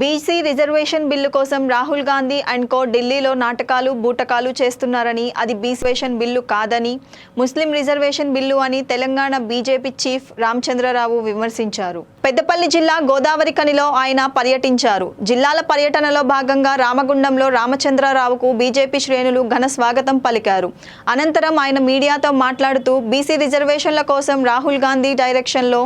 BC reservation bill కోసం Rahul Gandhi and co ఢిల్లీలో నాటకాలు బూటకాలు చేస్తున్నారని అది బీసీవేషన్ బిల్లు కాదని ముస్లిం రిజర్వేషన్ బిల్లు అని తెలంగాణ బీజేపీ చీఫ్ రామచంద్రరావు విమర్శించారు. పెద్దపల్లి జిల్లా గోదావరి కనిలో ఆయన పర్యటించారు. జిల్లాల పర్యటనలో భాగంగా రామగుండంలో రామచంద్రరావుకు బీజేపీ శ్రేణులు ఘన స్వాగతం పలికారు. అనంతరం ఆయన మీడియాతో మాట్లాడుతూ బీసీ రిజర్వేషన్ల కోసం రాహుల్ గాంధీ డైరెక్షన్లో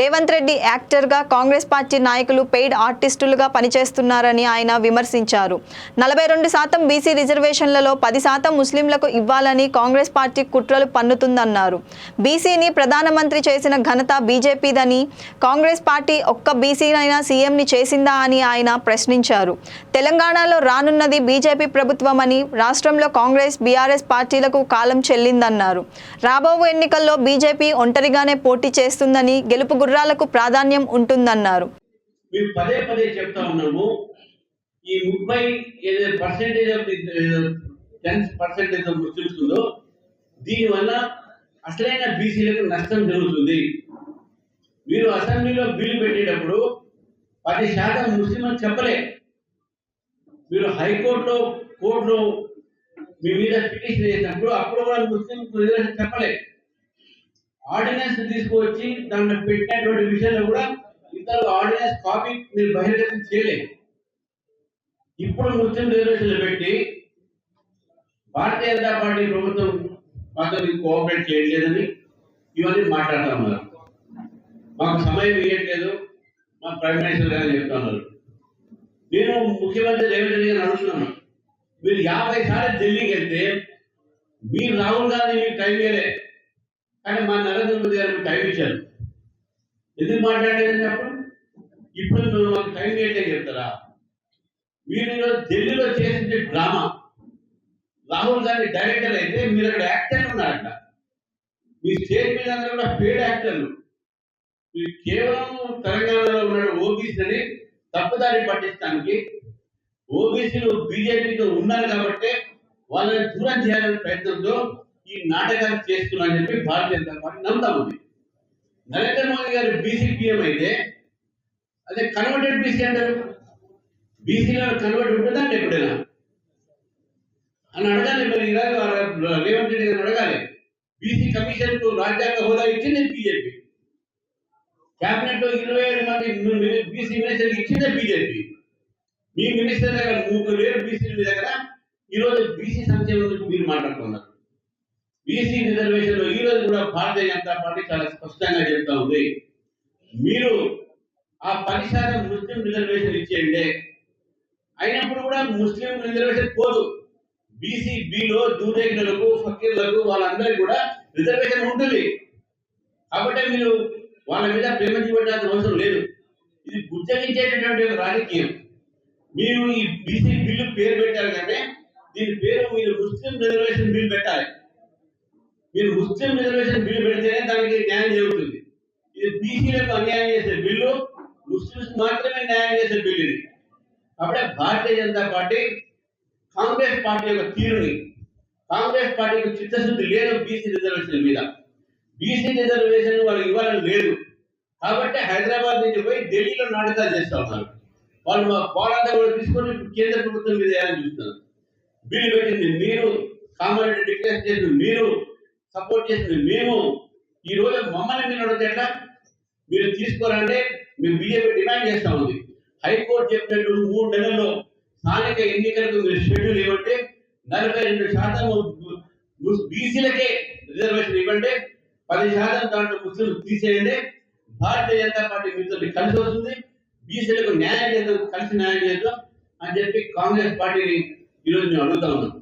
రేవంత్ రెడ్డి యాక్టర్గా కాంగ్రెస్ పార్టీ నాయకులు పెయిడ్ ఆర్టిస్టులుగా పనిచేస్తున్నారని ఆయన విమర్శించారు. నలభై రెండు శాతం బీసీ రిజర్వేషన్లలో పది శాతం ముస్లింలకు ఇవ్వాలని కాంగ్రెస్ పార్టీ కుట్రలు పన్నుతుందన్నారు. బీసీని ప్రధానమంత్రి చేసిన ఘనత బీజేపీదని కాంగ్రెస్ పార్టీ ఒక్క బీసీనైనా సీఎంని చేసిందా అని ఆయన ప్రశ్నించారు. తెలంగాణలో రానున్నది బీజేపీ ప్రభుత్వమని రాష్ట్రంలో కాంగ్రెస్ బీఆర్ఎస్ పార్టీలకు కాలం చెల్లిందన్నారు. రాబోవు ఎన్నికల్లో బీజేపీ ఒంటరిగానే పోటీ చేస్తుందని గెలుపు గుర్రాలకు ప్రాధాన్యం ఉంటుందన్నారు. మేము పదే పదే చెప్తా ఉన్నాము. ఈ ముప్పై ఏదైతే percentage of ten percentage of Muslims ఉందో దీనివల్ల అసలైన బీసీలకు నష్టం జరుగుతుంది. మీరు అసెంబ్లీలో బిల్లు పెట్టేటప్పుడు పది శాతం ముస్లిం అని చెప్పలే. మీరు హైకోర్టులో కోర్టులో మీ మీద పిటిషన్ చేసినప్పుడు అప్పుడు కూడా ముస్లిం రిజర్వేషన్ చెప్పలే. ఆర్డినెన్స్ తీసుకువచ్చి దాంట్లో పెట్టినటువంటి విషయంలో కూడా ఇతరులు ఆర్డినెన్స్ కాపీ మీరు బహిర్గతం చేయలేదు. ఇప్పుడు ముస్లిం రిజర్వేషన్లు పెట్టి భారతీయ జనతా పార్టీ ప్రభుత్వం మాతో మీకు కోఆపరేట్ చేయట్లేదని ఇవన్నీ మాట్లాడతా ఉన్నారు. మాకు సమయం ఇవ్వట్లేదు మా ప్రైమ్ మినిస్టర్ గారు చెప్తా ఉన్నారు. నేను ముఖ్యమంత్రి రేవంత్ రెడ్డి గారు అడుగుతున్నాను. మీరు యాభై సార్లు ఢిల్లీకి వెళ్తే మీరు రాహుల్ గాంధీ మీకు టైం ఇవ్వలే కానీ మా నరేంద్ర మోదీ గారు టైం ఇచ్చారు. ఎందుకు మాట్లాడలేదు అప్పుడు ఇప్పుడు మీరు మాకు టైం ఇవ్వట్లేదు చెప్తారా? మీరు ఢిల్లీలో చేసింది డ్రామా. రాహుల్ గాంధీ డైరెక్టర్ అయితే మీరు అక్కడ యాక్టర్ ఉన్నారంట. మీ స్టేట్ మీద అందరూ కూడా పేడ్ యాక్టర్లు మీరు కేవలం తెలంగాణలో ఉన్న ఓబీసీని తప్పుదారి పట్టించడానికి ఓబీసీలు బీజేపీతో ఉన్నారు కాబట్టి వాళ్ళని దూరం చేయాలనే ప్రయత్నంతో ఈ నాటకాలు చేస్తున్నారని చెప్పి భారతీయ జనతా పార్టీ నమ్ముతా ఉంది. నరేంద్ర మోదీ గారు బీసీ పీఎం అయితే అదే కన్వర్టెడ్ బీసీ అంటారు బీసీలో కన్వర్ట్ ఉంటుందా అంటే ఎప్పుడైనా? అని అడగాలి మరి ఈరోజు ఆ రేవంత్ రెడ్డి గారిని అడగాలి. బీసీ కమిషన్కు రాజ్యాంగ హోదా ఇచ్చింది బీజేపీ కేబినెట్లో ఇరవై ఏడు మంది బీసీ మినిస్టర్ ఇచ్చిందే బీజేపీ మీ మినిస్టర్ దగ్గర ముగ్గురు వేరు బీసీల మీ దగ్గర. ఈ రోజు బీసీ సంక్షేమం గురించి మీరు మాట్లాడుతున్నారు. బీసీ రిజర్వేషన్లో ఈ రోజు కూడా భారతీయ జనతా పార్టీ చాలా స్పష్టంగా చెప్తా ఉంది. మీరు ఆ పది శాతం ముస్లిం రిజర్వేషన్ ఇచ్చేయండి. అయినప్పుడు కూడా ముస్లిం రిజర్వేషన్ పోదు. బీసీ బిలో దూదేకులకు ఫకీర్లకు వాళ్ళందరికీ కూడా రిజర్వేషన్ ఉంటుంది. కాబట్టి మీరు వాళ్ళ మీద ప్రేమ చూపెట్టాల్సిన అవసరం లేదు. ఇది గుర్తించేటటువంటి ఒక రాజకీయం. మీరు ఈ బీసీ బిల్లు పేరు పెట్టారు కానీ దీని పేరు మీరు ముస్లిం రిజర్వేషన్ బిల్ పెట్టాలి. మీరు ముస్లిం రిజర్వేషన్ బిల్లు పెడితేనే దానికి న్యాయం జరుగుతుంది. ఇది బీసీలకు అన్యాయం చేసే బిల్లు చూసి మాత్రమే న్యాయం చేసే బిల్లు ఇది. అప్పుడే భారతీయ జనతా పార్టీ కాంగ్రెస్ పార్టీ యొక్క తీరుని కాంగ్రెస్ పార్టీకి చిత్తశుద్ధి లేదు బీసీ రిజర్వేషన్ మీద. బీసీ రిజర్వేషన్ వాళ్ళు ఇవ్వాలని లేదు. కాబట్టి హైదరాబాద్ నుంచి పోయి ఢిల్లీలో నాటకాలు చేస్తా ఉన్నారు. వాళ్ళు మా పోరాటం కూడా తీసుకొని కేంద్ర ప్రభుత్వం మీద వేయాలని చూస్తున్నారు. బిల్లు పెట్టింది మీరు కామారెడ్డి డిక్లేర్ చేసింది మీరు సపోర్ట్ చేసింది మేము. ఈ రోజు మమ్మల్ని మీరు అడిగితే మీరు తీసుకోవాలంటే మేము బీజేపీ డిమాండ్ చేస్తా ఉంది. హైకోర్టు చెప్పినట్టు మూడు నెలల్లో స్థానిక ఎన్నికలకు మీరు షెడ్యూల్ ఇవ్వండి. నలభై రెండు శాతం బీసీలకే రిజర్వేషన్ ఇవ్వండి. పది శాతం దాంట్లో ముస్లిం తీసేయండి. భారతీయ జనతా పార్టీ మీతో కలిసి వస్తుంది. బీసీలకు న్యాయం చేద్దాం కలిసి న్యాయం చేద్దాం అని చెప్పి కాంగ్రెస్ పార్టీని ఈరోజు మేము అడుగుతా ఉన్నాం.